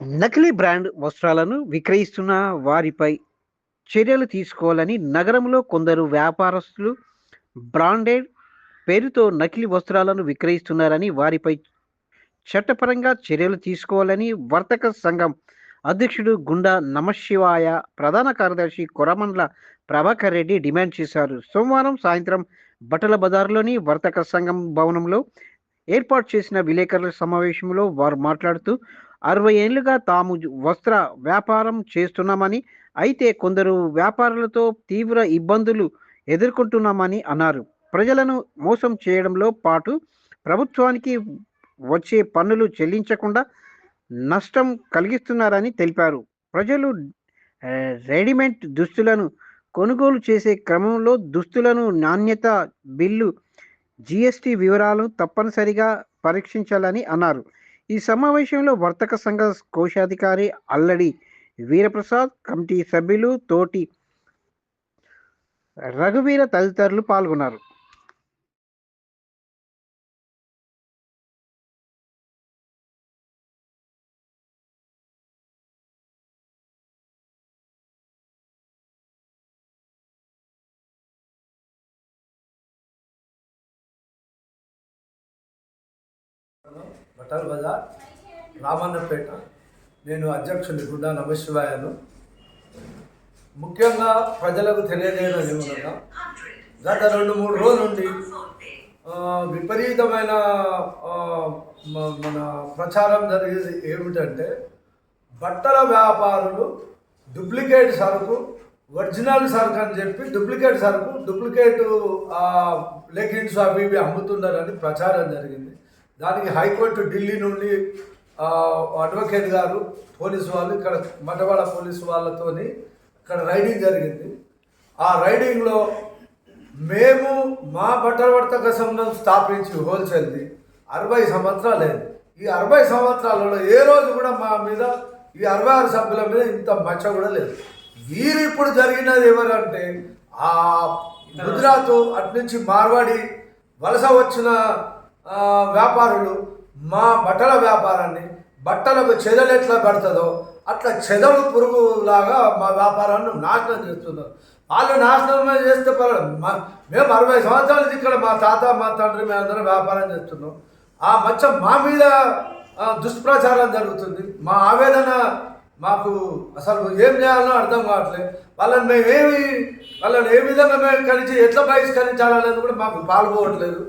నకిలీ బ్రాండ్ వస్త్రాలను విక్రయిస్తున్న వారిపై చర్యలు తీసుకోవాలని నగరంలో కొందరు వ్యాపారస్తులు బ్రాండెడ్ పేరుతో నకిలీ వస్త్రాలను విక్రయిస్తున్నారని వారిపై చట్టపరంగా చర్యలు తీసుకోవాలని వర్తక సంఘం అధ్యక్షుడు గుండా నమశివాయ ప్రధాన కార్యదర్శి కొరమండ్ల ప్రభాకర్ రెడ్డి డిమాండ్ చేశారు. సోమవారం సాయంత్రం బట్టల బజార్లోని వర్తక సంఘం భవనంలో ఏర్పాటు చేసిన విలేకరుల సమావేశంలో వారు మాట్లాడుతూ అరవై ఏళ్ళుగా తాము వస్త్ర వ్యాపారం చేస్తున్నామని అయితే కొందరు వ్యాపారులతో తీవ్ర ఇబ్బందులు ఎదుర్కొంటున్నామని అన్నారు. ప్రజలను మోసం చేయడంలో పాటు ప్రభుత్వానికి వచ్చే పన్నులు చెల్లించకుండా నష్టం కలిగిస్తున్నారని తెలిపారు. ప్రజలు రెడీమేడ్ దుస్తులను కొనుగోలు చేసే క్రమంలో దుస్తులను నాణ్యత బిల్లు జిఎస్టి వివరాలను తప్పనిసరిగా పరీక్షించాలని అన్నారు. ఈ సమావేశంలో వర్తక సంఘ కోశాధికారి అల్లడి వీరప్రసాద్ కమిటీ సభ్యులు తోటి రఘువీర తదితరులు పాల్గొన్నారు. బటల్ బజార్ రామన్నపేట. నేను అధ్యక్షుని గుడ్డా నమశివాయను ముఖ్యంగా ప్రజలకు తెలియజేయడం ఏమనగా గత రెండు మూడు రోజుల నుండి విపరీతమైన మన ప్రచారం జరిగేది ఏమిటంటే బట్టల వ్యాపారులు డూప్లికేట్ సరుకు ఒరిజినల్ సరుకు అని చెప్పి డూప్లికేట్ సరుకు డూప్లికేట్ లెగిన్స్ అవి ఇవి అమ్ముతున్నారని ప్రచారం జరిగింది. దానికి హైకోర్టు ఢిల్లీ నుండి అడ్వకేట్ గారు పోలీసు వాళ్ళు ఇక్కడ మటవాడ పోలీసు వాళ్ళతోని ఇక్కడ రైడింగ్ జరిగింది. ఆ రైడింగ్లో మేము మా బట్టల వర్తక సంఘం స్థాపించి హోల్సేల్ది అరవై సంవత్సరాలు ఈ అరవై సంవత్సరాలలో ఏ రోజు కూడా మా మీద ఈ అరవై ఆరు సభ్యుల మీద ఇంత మచ్చ కూడా లేదు. వీరు ఇప్పుడు జరిగినది ఎవరంటే ఆ గుజరాత్ అటు నుంచి మార్వాడి వలస వచ్చిన వ్యాపారులు మా బట్టల వ్యాపారాన్ని బట్టలకు చెదలు ఎట్లా పడుతుందో అట్లా చెదలు పురుగులాగా మా వ్యాపారాన్ని నాశనం చేస్తున్నారు వాళ్ళు నాశనం చేస్తే పర్వాలేదు. మా- మేము అరవై సంవత్సరాల ఇక్కడ మా తాత మా తండ్రి మేము అందరం వ్యాపారం చేస్తున్నాం. ఆ మచ్చ మా మీద దుష్ప్రచారం జరుగుతుంది. మా ఆవేదన మాకు అసలు ఏం చేయాలో అర్థం కావట్లేదు వాళ్ళని మేము ఏమి వాళ్ళని ఏ విధంగా మేము కలిసి ఎట్లా బహిష్కరించాలనేది కూడా మాకు పాల్గొవట్లేదు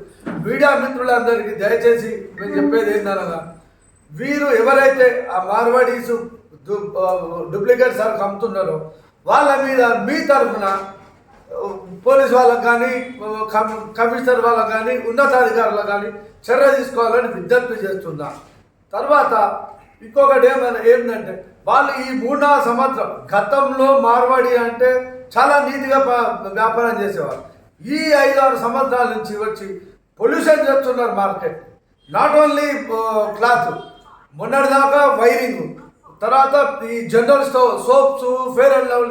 మీడియా మిత్రులందరికీ దయచేసి మేము చెప్పేది ఏంటనగా వీరు ఎవరైతే ఆ మార్వాడీస్ డూప్లికేట్ సరుకు అమ్ముతున్నారో వాళ్ళ మీద మీ తరఫున పోలీస్ వాళ్ళకు కానీ కమిషనర్ వాళ్ళకు కానీ ఉన్నతాధికారులకు కానీ చర్య తీసుకోవాలని విజ్ఞప్తి చేస్తున్నా. తర్వాత ఇంకొకటి ఏమైనా ఏంటంటే వాళ్ళు ఈ మూడు నాలుగు సంవత్సరం గతంలో మార్వాడి అంటే చాలా నీతిగా వ్యాపారం చేసేవారు. ఈ ఐదు ఆరు సంవత్సరాల నుంచి వచ్చి పొల్యూషన్ చేస్తున్నారు మార్కెట్. నాట్ ఓన్లీ క్లాత్ మొన్నటిదాకా వైరింగ్ తర్వాత ఈ general store soaps Fair and Lovely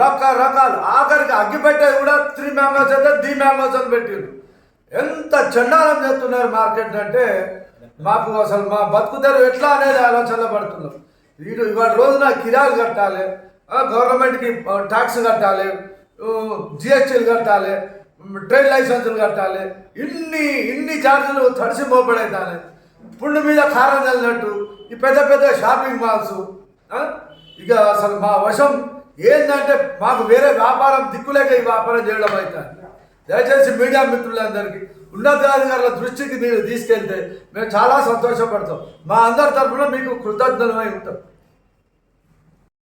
రకరకాలు. ఆఖరికి అగ్గిపెట్టేది కూడా త్రీ మ్యాంగోస్ అయితే త్రీ మ్యాంగోస్ అని పెట్టిండు ఎంత చండాలం చేస్తున్నారు మార్కెట్ అంటే మాకు అసలు మా బతుకుతారు ఎట్లా అనేది ఆలోచనలో పడుతున్నాం. వీడు ఇవాళ రోజున కిరాలు కట్టాలి గవర్నమెంట్కి ట్యాక్స్ కట్టాలి జిఎస్టీలు కట్టాలి ట్రేడ్ లైసెన్సులు కట్టాలి ఇన్ని ఇన్ని ఛార్జీలు తడిసి మోపడైతానే. పుండు మీద కారం చల్లినట్టు ఈ పెద్ద పెద్ద షాపింగ్ మాల్స్ ఇక అసలు మా వశం ఏంటంటే మాకు వేరే వ్యాపారం దిక్కులేక ఈ వ్యాపారం చేయడం అవుతుంది దయచేసి మీడియా మిత్రులందరికీ ఉన్నతాధికారుల దృష్టికి మీరు తీసుకెళ్తే మేము చాలా సంతోషపడతాం. మా అందరి తరఫున మీకు కృతజ్ఞతమై ఉంటాం.